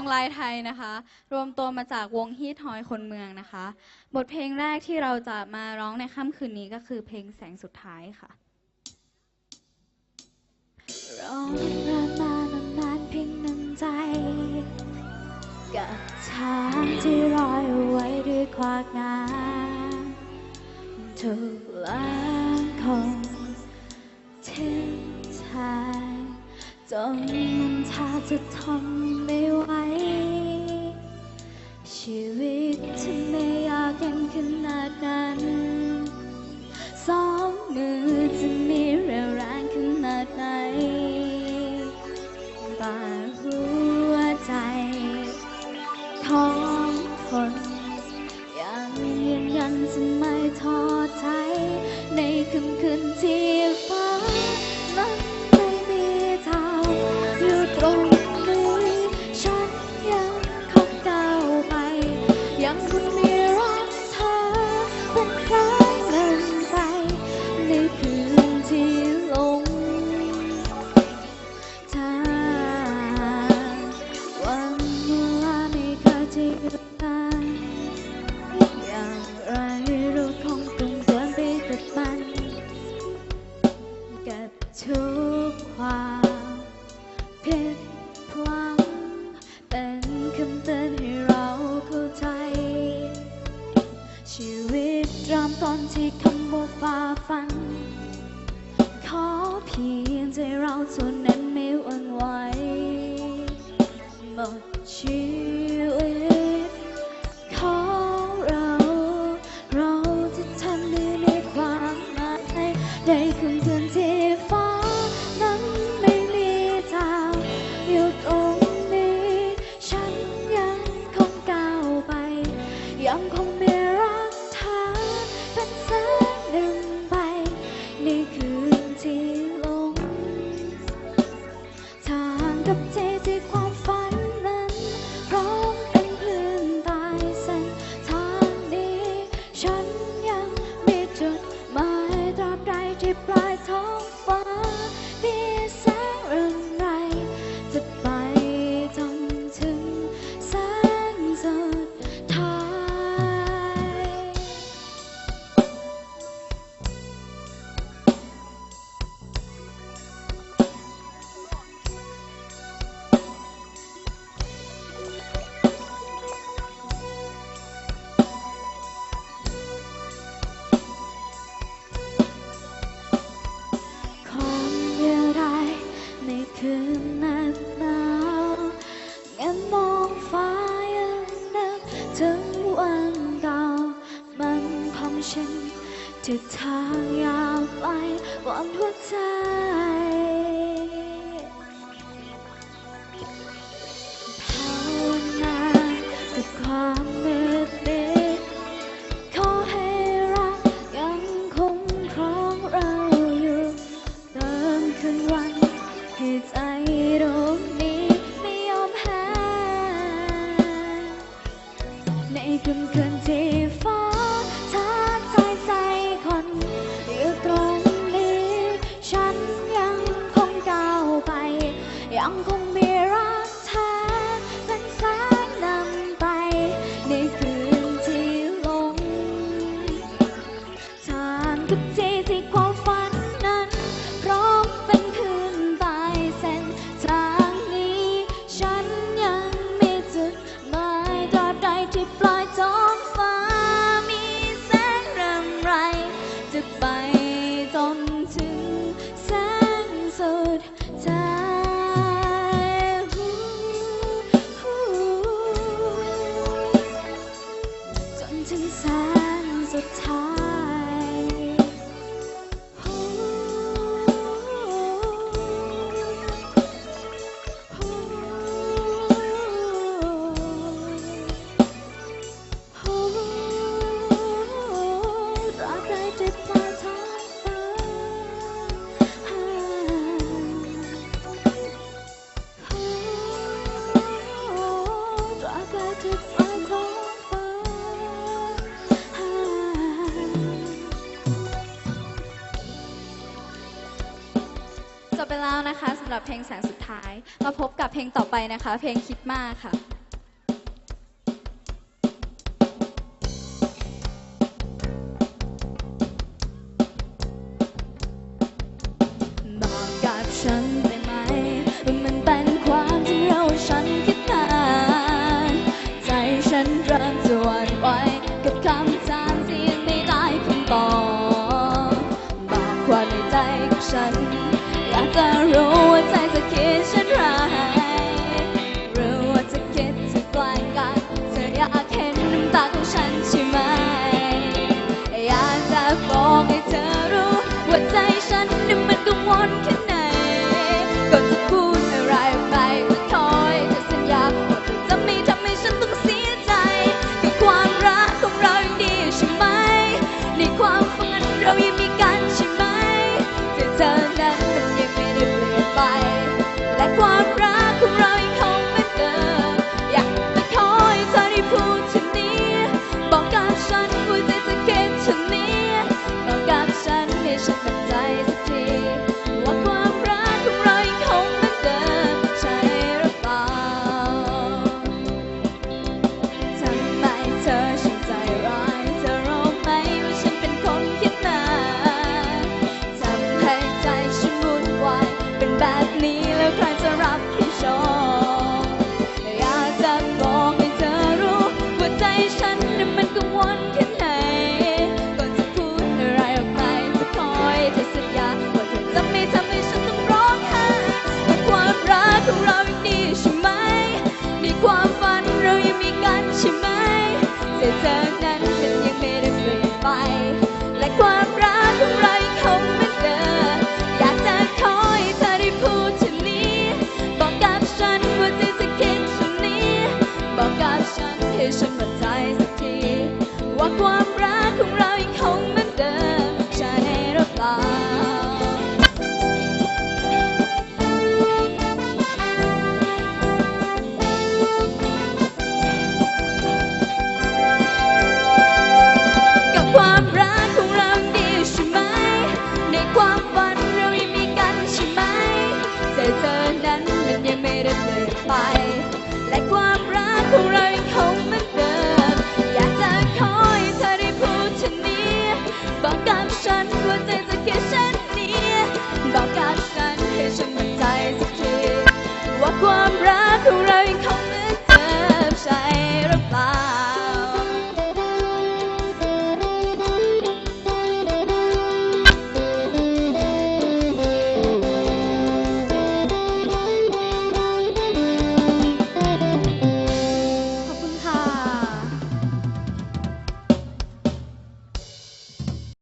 งลายไทยนะคะ รวมตัวมาจากวงฮีทฮอยคนเมืองนะคะ บทเพลงแรกที่เราจะมาร้องในค่ำคืนนี้ก็คือเพลงแสงสุดท้ายค่ะร้องรานานนานเพียงหนึ่งใจ กับทางที่รอยเอาไว้ด้วยความงามทุกล้างคงทิ้งทางจนมันแทบจะทน ไม่เคยจะหยุดพักอย่างไรเราคงต้องเดินไปกับมันกับทุกความผิดพลังเป็นคำเตือนให้เราเข้าใจ ชีวิตเริ่มต้นที่คำว่าฝ่าฟัน ขอเพียงใจเราเท่านั้นไม่หวั่น ถึงวันเก่ามันของฉันจะทางยาวไปกว่อนหัวใจ ภาวนากับความ ในคืนคื empty sands of time. แล้วนะคะสำหรับเพลงแสงสุดท้ายมาพบกับเพลงต่อไปนะคะ เพลงคิดมากค่ะ one can пока